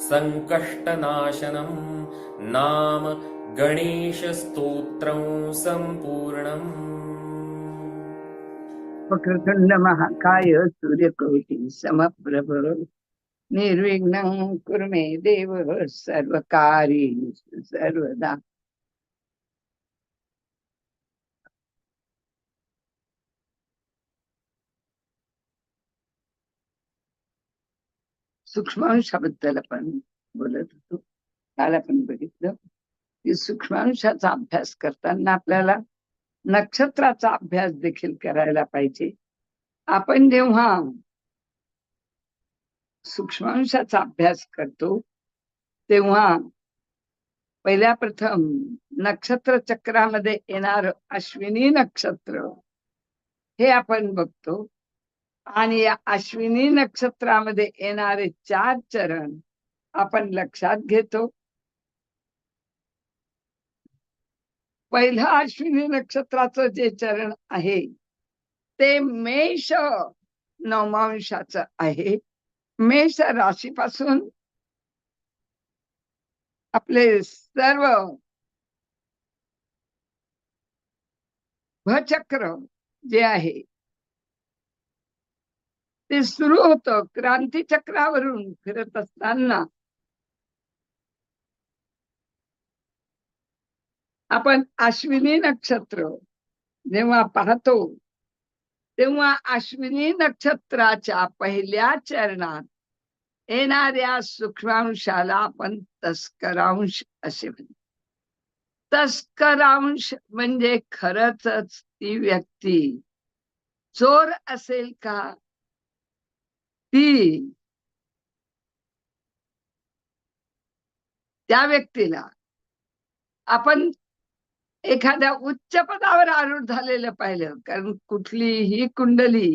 सङ्कष्टनाशनं नाम गणेशस्तोत्रं सम्पूर्णम्। वक्रतुंड महाकाय सूर्यकोटि समप्रभ। निर्विघ्नं कुर्मे देव सर्वकार्येषु सर्वदा। सूक्ष्मांशाबद्दल आपण बोलत होतो. काल आपण बघितलं की सूक्ष्मांशाचा अभ्यास करताना आपल्याला नक्षत्राचा अभ्यास देखील करायला पाहिजे. आपण जेव्हा सूक्ष्मांशाचा अभ्यास करतो तेव्हा पहिल्या प्रथम नक्षत्र चक्रामध्ये येणार अश्विनी नक्षत्र हे आपण बघतो. आणि या अश्विनी नक्षत्रामध्ये येणारे चार चरण आपण लक्षात घेतो. पहिलं अश्विनी नक्षत्राचं जे चरण आहे ते मेष नवमांशाचं आहे. मेष राशीपासून आपले सर्व भचक्र जे आहे ते सुरू होतं. क्रांती चक्रावरून फिरत असताना. आपण अश्विनी नक्षत्र जेव्हा पाहतो तेव्हा अश्विनी नक्षत्राच्या पहिल्या चरणात येणाऱ्या सूक्ष्मांशाला आपण तस्करांश असे म्हणतो. तस्करांश म्हणजे खरच ती व्यक्ती. चोर असेल का? ती त्या व्यक्तीला आपण एखाद्या उच्च पदावर आरूढ झालेलं पाहिलं कारण कुठलीही कुंडली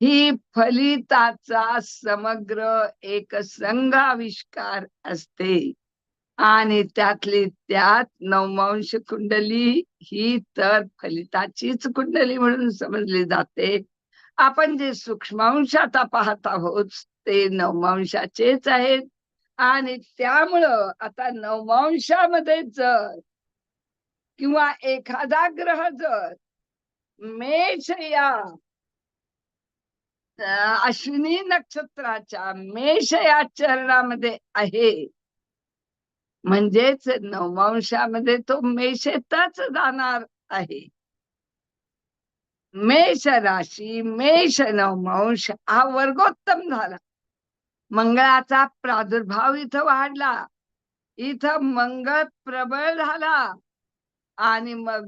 ही फलिताचा समग्र एक संघ आविष्कार असते. आणि त्यातली त्यात नवमांश कुंडली ही तर फलिताचीच कुंडली म्हणून समजली जाते. आपण जे सूक्ष्मांश आता पाहत आहोत ते नवमांशाचेच आहेत. आणि त्यामुळं आता नवमांशामध्ये जर किंवा एखादा ग्रह जर मेष या अश्विनी नक्षत्राच्या मेष या चरणामध्ये आहे म्हणजेच नवमांशामध्ये तो मेषेतच जाणार आहे. मेष राशी मेष नवमांश हा वर्गोत्तम झाला. मंगळाचा प्रादुर्भाव इथं वाढला. इथं मंगळ प्रबळ झाला. आणि मग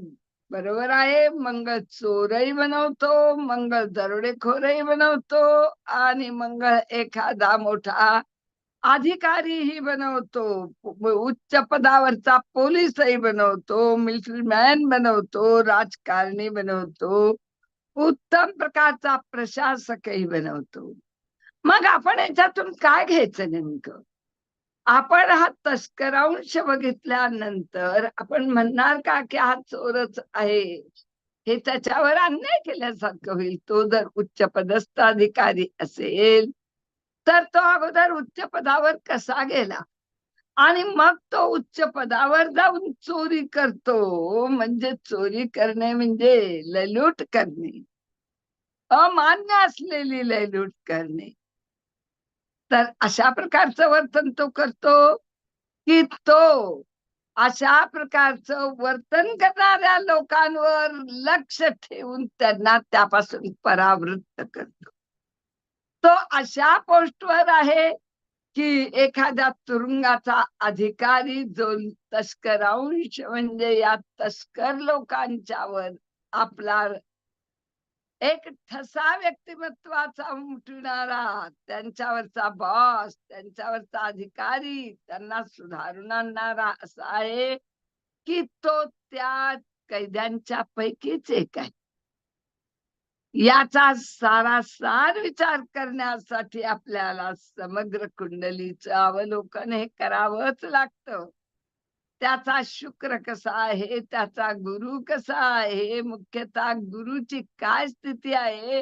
बरोबर आहे मंगळ चोरही बनवतो मंगळ दरोडेखोरही बनवतो आणि मंगळ एखादा मोठा अधिकारीही बनवतो. उच्च पदावरचा पोलीसही बनवतो मिलिटरी मॅन बनवतो राजकारणी बनवतो. उत्तम प्रकारचा प्रशासकही बनवतो. मग आपण याच्यातून काय घ्यायचं नेमकं? आपण हा तस्करांश बघितल्यानंतर आपण म्हणणार का की हा चोरच आहे? हे त्याच्यावर अन्याय केल्यासारखं होईल. तो जर उच्च पदस्थ अधिकारी असेल तर तो अगोदर उच्च पदावर कसा गेला? आणि मग तो उच्च पदावर जाऊन चोरी करतो. म्हणजे चोरी करणे म्हणजे ललूट करणे. अमान्य असलेली ललूट करणे. तर अशा प्रकारचं वर्तन तो करतो की तो अशा प्रकारचं वर्तन करणाऱ्या लोकांवर लक्ष ठेवून त्यांना त्यापासून परावृत्त करतो. तो अशा पोस्टवर आहे की एखाद्या तुरुंगाचा अधिकारी जो तस्करांश म्हणजे या तस्कर लोकांच्यावर आपला एक ठसा व्यक्तिमत्वाचा उमटणारा त्यांच्यावरचा बॉस त्यांच्यावरचा अधिकारी त्यांना सुधारून आणणारा असा आहे की तो त्या कैद्यांच्या पैकीच एक आहे. याचा सारासार विचार करण्यासाठी आपल्याला समग्र कुंडलीचं अवलोकन हे करावंच लागतं. त्याचा शुक्र कसा आहे त्याचा गुरु कसा आहे मुख्यतः गुरुची काय स्थिती आहे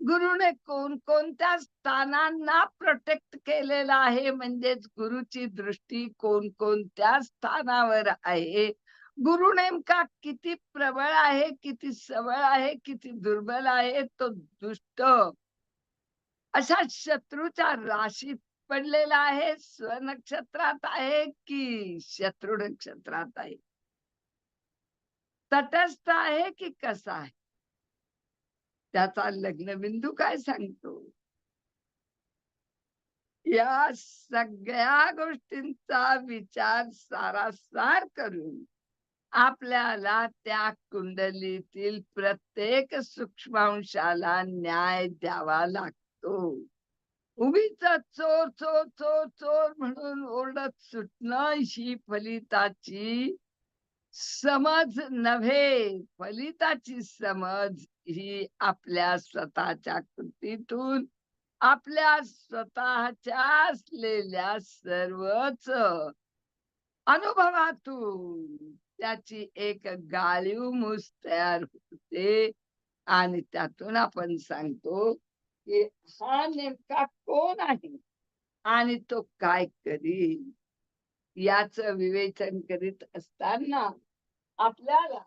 गुरुने कोणकोणत्या स्थानांना प्रोटेक्ट केलेला आहे म्हणजेच गुरुची दृष्टी कोणकोणत्या स्थानावर आहे गुरु नेमका किती प्रबळ आहे किती सबळ आहे किती दुर्बल आहे तो दुष्ट. अशा शत्रूच्या राशीत पडलेला आहे स्वनक्षत्रात आहे की शत्रु नक्षत्रात आहे? तटस्थ आहे की कसा आहे? त्याचा लग्नबिंदू काय सांगतो? या सगळ्या गोष्टींचा विचार सारासार करून आपल्याला त्या कुंडलीतील प्रत्येक सूक्ष्मांशाला न्याय द्यावा लागतो. उभीच चोर चोर चोर चोर म्हणून ओरडत सुटणं ही फलिताची समज नव्हे. फलिताची समज ही आपल्या स्वतःच्या कृतीतून आपल्या स्वतःच्या असलेल्या सर्वच अनुभवातून. त्याची एक गाळीव मूस तयार होते. आणि त्यातून आपण सांगतो की हा नेमका कोण आहे? आणि तो काय करील? याच विवेचन करीत असताना आपल्याला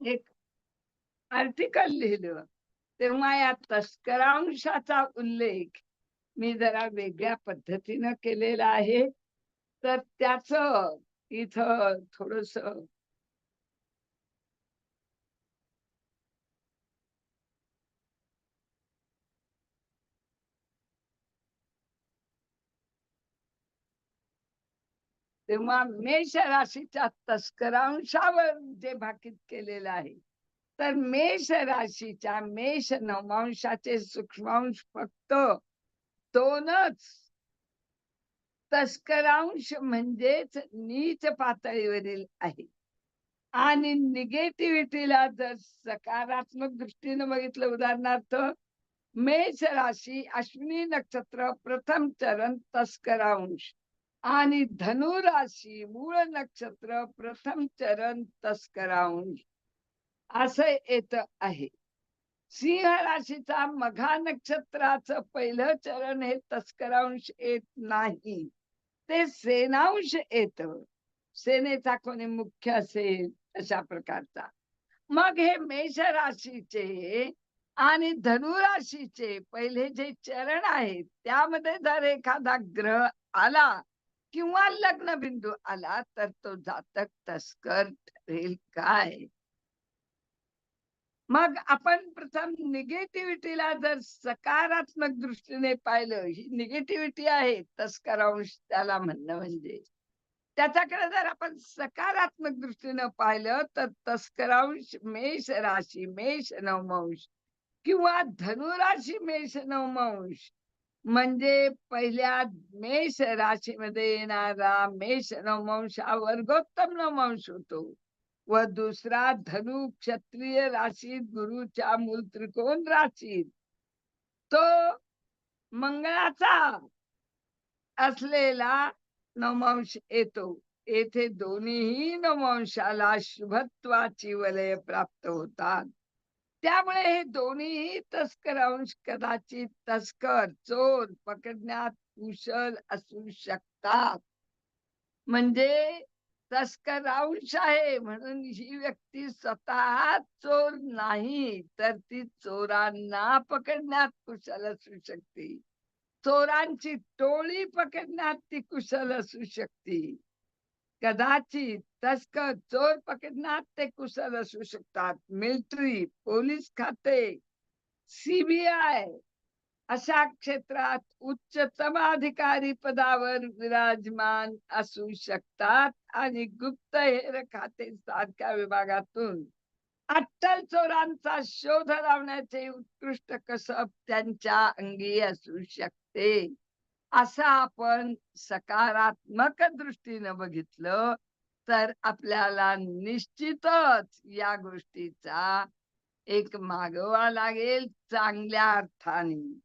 एक आर्टिकल लिहिलं. तेव्हा या तस्करांशाचा उल्लेख मी जरा वेगळ्या पद्धतीनं केलेला आहे. तर त्याच इथं थोडस तेव्हा मेष राशीच्या तस्करांशावर जे भाकीत केलेलं आहे. तर मेष राशीच्या मेष नवमांशाचे सूक्ष्मांश फक्त दोनच. तस्करांश म्हणजेच नीच पातळीवरील आहे. आणि निगेटिव्हिटीला जर सकारात्मक दृष्टीने बघितलं उदाहरणार्थ मेष राशी अश्विनी नक्षत्र प्रथम चरण तस्करांश. आणि धनुराशी मूळ नक्षत्र प्रथम चरण तस्करांश असं येत आहे. सिंह राशीचा मघा नक्षत्राचं पहिलं चरण हे तस्करांश येत नाही. ते सेनांश येत. सेनेचा कोणी मुख्य असेल अशा प्रकारचा. मग हे मेष राशीचे आणि धनुराशीचे पहिले जे चरण आहेत त्यामध्ये जर एखादा ग्रह आला किंवा लग्न बिंदू आला तर तो जातक तस्कर ठरेल काय? मग आपण प्रथम निगेटिव्हिटीला जर सकारात्मक दृष्टीने पाहिलं ही निगेटिव्हिटी आहे तस्करांश त्याला म्हणणं म्हणजे. त्याच्याकडे जर आपण सकारात्मक दृष्टीनं पाहिलं तर तस्करांश मेष राशी मेष नवमांश किंवा धनुराशी मेष नवमांश म्हणजे पहिल्या मेष राशीमध्ये येणारा मेष नवमांश हा वर्गोत्तम होतो. व दुसरा धनु क्षत्रिय राशीत गुरुच्या मूल त्रिकोण राशीत तो मंगळाचा असलेला नवमांश येतो. येथे दोन्हीही नवमांशाला शुभत्वाची वलय प्राप्त होतात. त्यामुळे हे दोन्ही तस्कर अंश कदाचित तस्कर चोर पकडण्यात कुशल असू शकतात. म्हणजे तस्कर अंश आहे म्हणून ही व्यक्ती स्वतः चोर नाही तर ती चोरांना पकडण्यात कुशल असू शकते. चोरांची टोळी पकडण्यात ती कुशल असू शकते. कदाचित तस्कर चोर पकडण्यात ते कुशल असू शकतात. मिलिटरी पोलीस खाते सीबीआय अशा क्षेत्रात उच्चतम अधिकारी पदावर विराजमान असू शकतात आणि गुप्तहेर खाते सारख्या विभागातून. अट्टल चोरांचा शोध लावण्याचे उत्कृष्ट कसब त्यांच्या अंगी असू शकते. असं आपण सकारात्मक दृष्टीनं बघितलं तर आपल्याला निश्चितच या गोष्टीचा एक मागवा लागेल चांगल्या अर्थाने.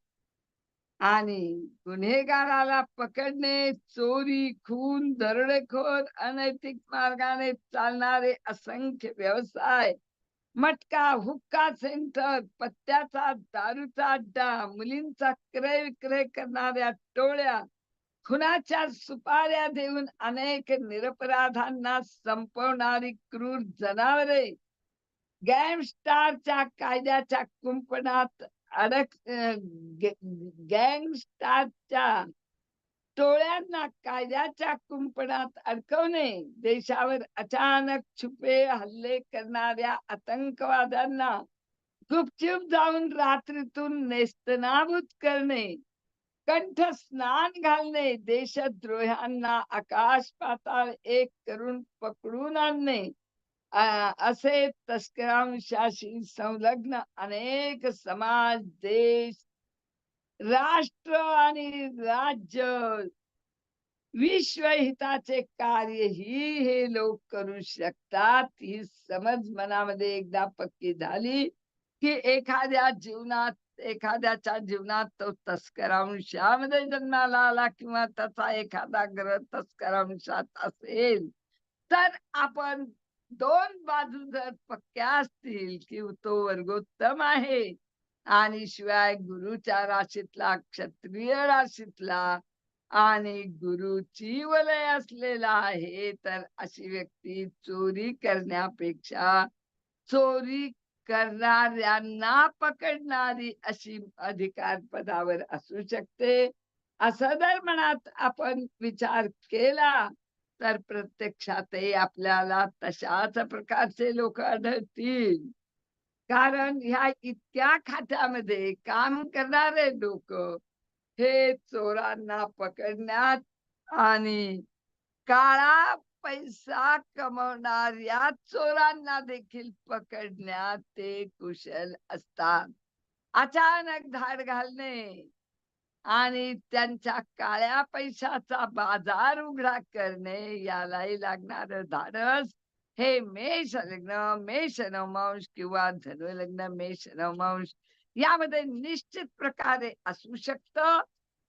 आणि गुन्हेगाराला पकडणे चोरी खून दरोडेखोर अनैतिक मार्गाने चालणारे असंख्य व्यवसाय मटका हुक्का सेंटर पत्त्याचा दारूचा अड्डा मुलींचा क्रय विक्रय करणाऱ्या टोळ्या खुनाच्या सुपाऱ्या देऊन अनेक निरपराधांना संपवणारी क्रूर जनावरे गँगस्टारच्या कायद्याच्या कुंपणात अडक गँगस्टारच्या टोळ्यांना कायद्याच्या कुंपणात अडकवणे देशावर अचानक छुपे हल्ले करणाऱ्या आतंकवाद्यांना गुपचूप जाऊन रात्रीतून नेस्तनाबूत करणे कंठ स्नान घालणे देशद्रोह्यांना आकाश पाताळ एक करून पकडून आणणे असे तस्करांशाशी संलग्न अनेक समाज देश राष्ट्र आणि राज्य. विश्वहिताचे कार्य ही हे लोक करू शकतात. ही समज मनामध्ये एकदा पक्की झाली की एखाद्या जीवनात एखाद्याच्या जीवनात तो तस्करांशामध्ये जन्माला आला किंवा त्याचा एखादा ग्रह तस्करांशात असेल तर आपण दोन बाजू जर पक्क्या असतील कि तो वर्गोत्तम आहे. आणि शिवाय गुरुच्या राशीतला क्षत्रिय राशीतला आणि गुरुची वलय असलेला आहे तर अशी व्यक्ती चोरी करण्यापेक्षा चोरी करणाऱ्यांना पकडणारी अशी अधिकार पदावर असू शकते. असं जर मनात आपण विचार केला तर प्रत्यक्षातही आपल्याला तशाच प्रकारचे लोक आढळतील. कारण ह्या इतक्या खात्यामध्ये काम करणारे लोक हे चोरांना पकडण्यात आणि काळा पैसा कमवणाऱ्या चोरांना देखील पकडण्यात ते कुशल असतात. अचानक धाड घालणे आणि त्यांच्या काळ्या पैशाचा बाजार उघडा करणे यालाही लागणार धाडस हे मेष लग्न मेष नवमांश किंवा धनु लग्न मेष नवमांश यामध्ये निश्चित प्रकारे असू शकत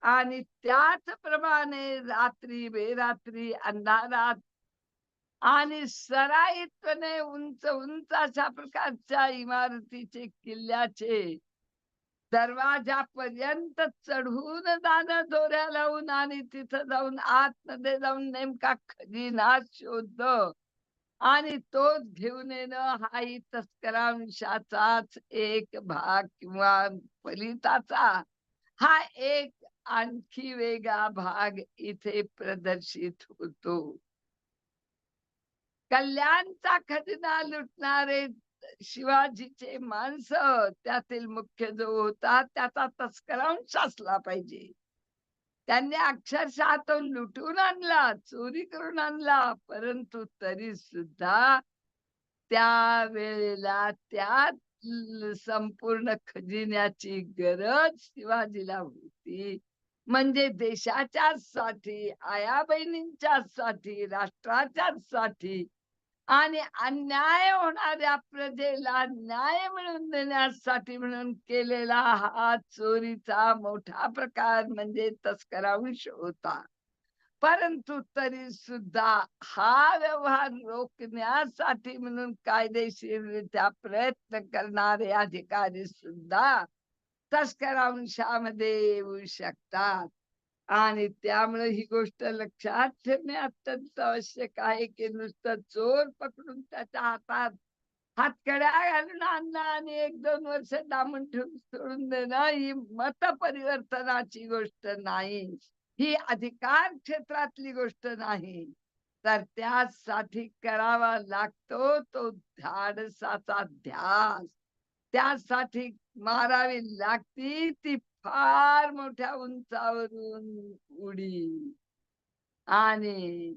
आणि त्याचप्रमाणे रात्री बेरात्री अंधारात आणि सराईत्वने उंच उंच अशा प्रकारच्या इमारतीचे किल्ल्याचे दरवाजापर्यंत चढून जाणं दोऱ्या लावून आणि तिथं जाऊन आतमध्ये जाऊन नेमका खजिना शोध आणि तोच घेऊन येणं हाही तस्करांशाचाच एक भाग किंवा फलिताचा. हा एक आणखी वेगळा भाग इथे प्रदर्शित होतो. कल्याणचा खजिना लुटणारे शिवाजीचे माणसं त्यातील मुख्य जो होता त्याचा तस्करांश असला पाहिजे. त्यांनी अक्षरशः तो लुटून आणला चोरी करून आणला. परंतु तरी सुद्धा त्या वेळेला त्या संपूर्ण खजिन्याची गरज शिवाजीला होती. म्हणजे देशाच्या साठी आया बहिणींच्या साठी राष्ट्राच्या साठी आणि अन्याय होणाऱ्या प्रजेला न्याय मिळवून देण्यासाठी म्हणून केलेला हा चोरीचा मोठा प्रकार म्हणजे तस्करांश होता. परंतु तरी सुद्धा हा व्यवहार रोखण्यासाठी म्हणून कायदेशीररित्या प्रयत्न करणारे अधिकारी सुद्धा तस्करांशामध्ये येऊ शकतात. आणि त्यामुळे ही गोष्ट लक्षात ठेवणे अत्यंत आवश्यक आहे की नुसतं चोर पकडून त्याच्या हातात हातकड्या घालून आणणं आणि एक दोन वर्ष दामून ठेवून सोडून देणं ही मत परिवर्तनाची गोष्ट नाही. ही अधिकार क्षेत्रातली गोष्ट नाही. तर त्यासाठी करावा लागतो तो धाडसाचा ध्यास. त्यासाठी मारावी लागती ती फार मोठ्या उंचावरून उडी. आणि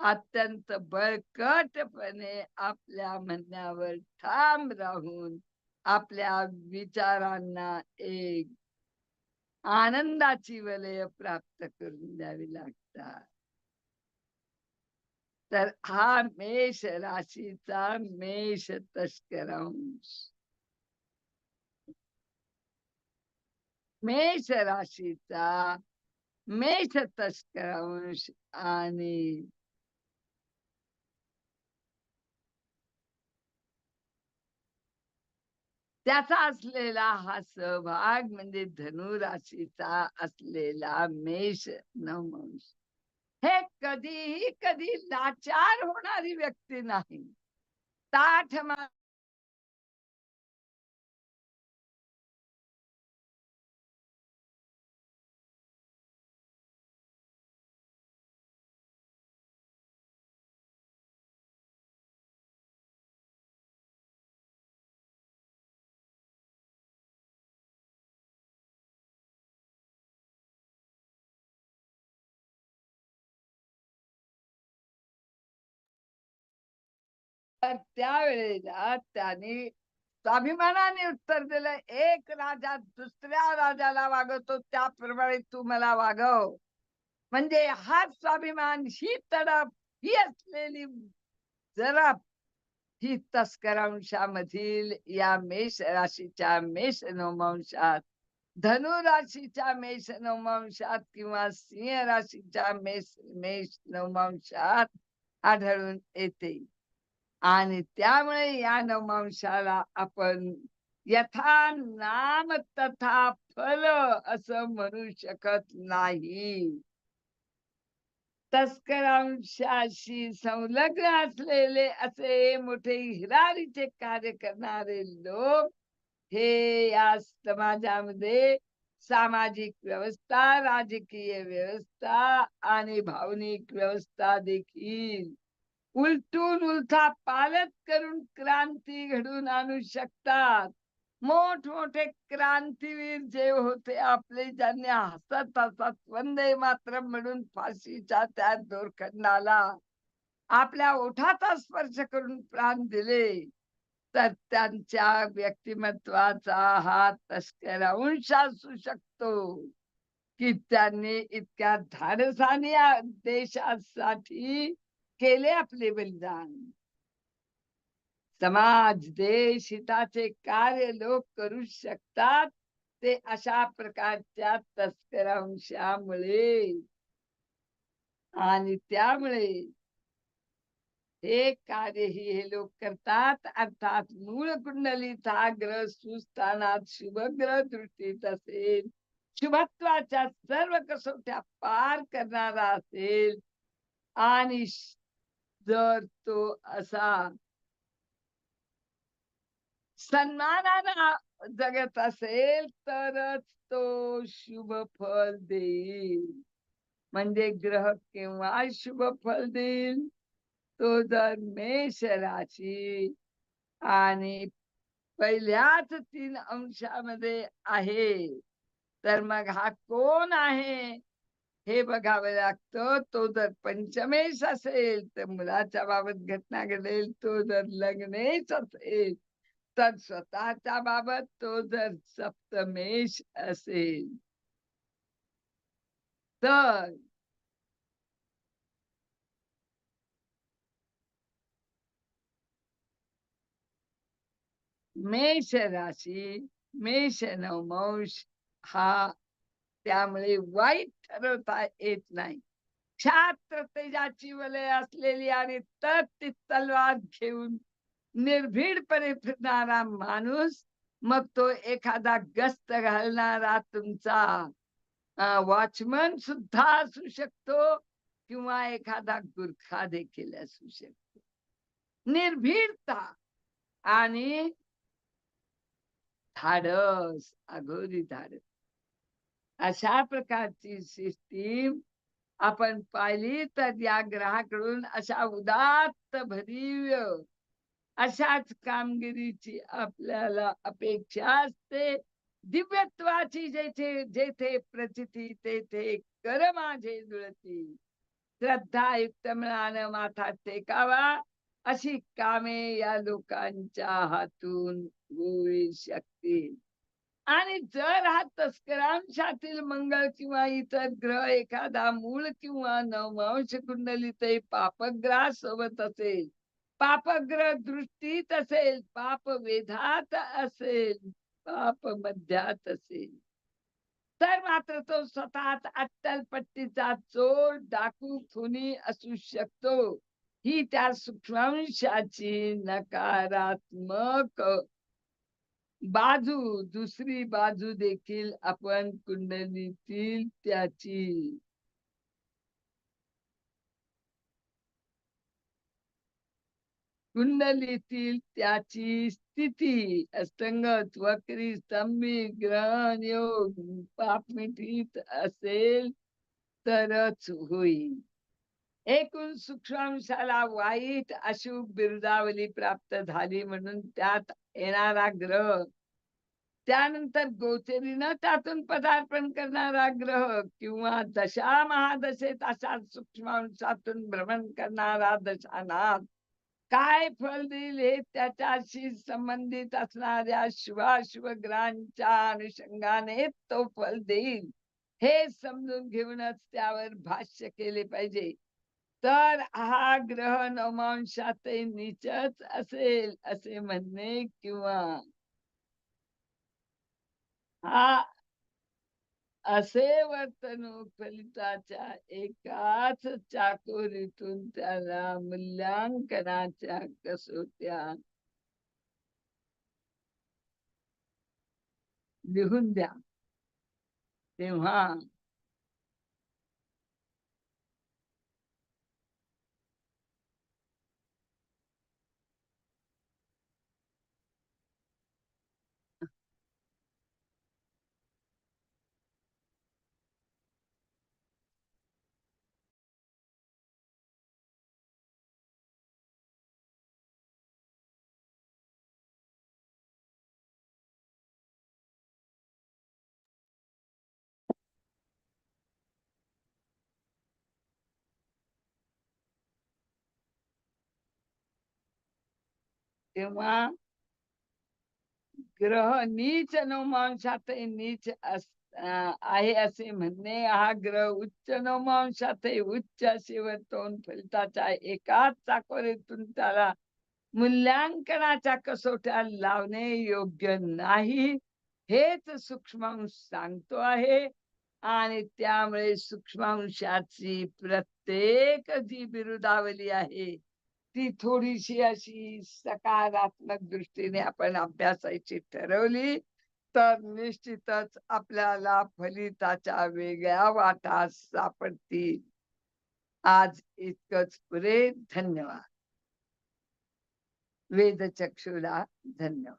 अत्यंत बळकटपणे आपल्या म्हणण्यावर ठाम राहून आपल्या विचारांना एक आनंदाची वलय प्राप्त करून द्यावी लागतात. तर हा मेष राशीचा मेष तस्करांश. मेष राशीचा मेष तस्करांश आणि त्याचा असलेला हा सहभाग म्हणजे धनु राशीचा असलेला मेष नवंश हे कधीही कधी लाचार होणारी व्यक्ती नाही. ताठ तर त्यावेळेला त्याने स्वाभिमानाने उत्तर दिलं एक राजा दुसऱ्या राजाला वागवतो त्याप्रमाणे तू मला वागव. म्हणजे हा स्वाभिमान ही तडप ही असलेली जरा ही तस्करांशामधील या मेष राशीच्या मेष नवमांशात धनु राशीच्या मेष नवमांशात किंवा सिंह राशीच्या मेष मेष नवमांशात आढळून येते. आणि त्यामुळे या नवमांशाला आपण यथा नाम तथा फल असं म्हणू शकत नाही. तस्करांशाशी संलग्न असलेले असे मोठे हिरारीचे कार्य करणारे लोक हे या समाजामध्ये सामाजिक व्यवस्था राजकीय व्यवस्था आणि भावनिक व्यवस्था देखील उलटून उलथा पालत करून क्रांती घडून आणू शकतात. मोठमोठे क्रांतीवीर जे होते आपले ज्यांनी हसत हसत वंदे मात्र म्हणून फाशीच्या त्या दोरखंडाला आपल्या ओठाचा स्पर्श करून प्राण दिले तर त्यांच्या व्यक्तिमत्वाचा हा तस्कर अंश असू शकतो की त्यांनी इतक्या धाडसाने देशासाठी केले आपले बलिदान. समाज देश हिताचे कार्य लोक करू शकतात ते अशा प्रकारच्या तस्करांशामुळे. आणि त्यामुळे हे कार्यही हे लोक करतात अर्थात मूळ कुंडलीचा ग्रह सुस्थानात शुभग्रह दृष्टीत असेल शुभत्वाच्या सर्व कसोट्या पार करणारा असेल. आणि जर तो असा सन्मानानं जगत असेल तरच तो शुभ फल देईल. म्हणजे ग्रह केव्हा शुभ फल देईल? तो जर मेष राशी आणि पहिल्याच तीन अंशामध्ये आहे तर मग हा कोण आहे? हे बघावं लागतं. तो जर पंचमेश असेल तर मुलाच्या बाबत घटना घडेल. तो जर लग्नेच असेल तर स्वतःच्या बाबत तो जर सप्तमेश असेल. तर मेष राशी मेष नवमांश हा त्यामुळे वाईट ठरवता येत नाही. छात्र तेजाची वलय असलेली आणि तर ती तलवार घेऊन निर्भीडपणे फिरणारा माणूस मग तो एखादा गस्त घालणारा तुमचा वॉचमन सुद्धा असू शकतो किंवा एखादा गुरखा देखील असू शकतो. निर्भीडता आणि धाडस अघोरी धाडस. अशा प्रकारची सिस्टीम आपण पाहिली तर या ग्रहाकडून अशा उदात्त भरीव अशाच कामगिरीची आपल्याला अपेक्षा असते. दिव्यत्वाची जेथे जेथे प्रचिती तेथे कर माझे जुळती. श्रद्धायुक्त मनानं माथा टेकावा अशी कामे या लोकांच्या हातून होऊ शकतील. आणि जर हा तस्करांशातील मंगळ किंवा इतर ग्रह एखादा मूळ किंवा नवमांश कुंडलीत पापग्रह सोबत असेल पापग्रह दृष्टीत असेल पाप वेधात असेल पाप मध्यात असेल तर मात्र तो स्वतःच अट्टलपट्टीचा चोर डाकू खुनी असू शकतो. ही त्या सूक्ष्मांशाची नकारात्मक बाजू दुसरी बाजू देखील आपण कुंडलीतील त्याची. कुंडलीतील त्याची स्थिती अस्तंगत वक्री स्तंभी ग्रहण योग पापमिठीत असेल तरच होईल. एकूण सूक्ष्मांशाला वाईट अशुभ बिरुदावली प्राप्त झाली म्हणून त्यात येणारा ग्रह. त्यानंतर गोचरीनं त्यातून पदार्पण करणारा ग्रह किंवा दशा महादशेत अशा सूक्ष्मांशातून भ्रमण करणारा दशानाथ काय फल देईल हे त्याच्याशी संबंधित असणाऱ्या शुभाशुभ ग्रहांच्या अनुषंगाने तो फल देईल हे समजून घेऊनच त्यावर भाष्य केले पाहिजे. तर हा ग्रह नवमांशात नीचच असेल असे म्हणणे किंवा हा असे वर्तणूक फलिताच्या एकाच चाकोरीतून त्याला मूल्यांकनाच्या कसोट्या लिहून द्या तेव्हा तेव्हा ग्रह नीच नवमांशात नीच आहे असे म्हणणे. हा ग्रह उच्च नवमांशात उच्च शिवतोन वर्तवून फलिताच्या एकाच चाकोरीतून त्याला मूल्यांकनाच्या कसोट्या लावणे योग्य नाही. हेच सूक्ष्मांश सांगतो आहे. आणि त्यामुळे सूक्ष्मांशाची प्रत्येक जी बिरुदावली आहे ती थोडीशी अशी सकारात्मक दृष्टीने आपण अभ्यासायची ठरवली तर निश्चितच आपल्याला फलिताच्या वेगळ्या वाटा सापडतील आज इतकंच पुरे धन्यवाद. वेदचक्षुला धन्यवाद.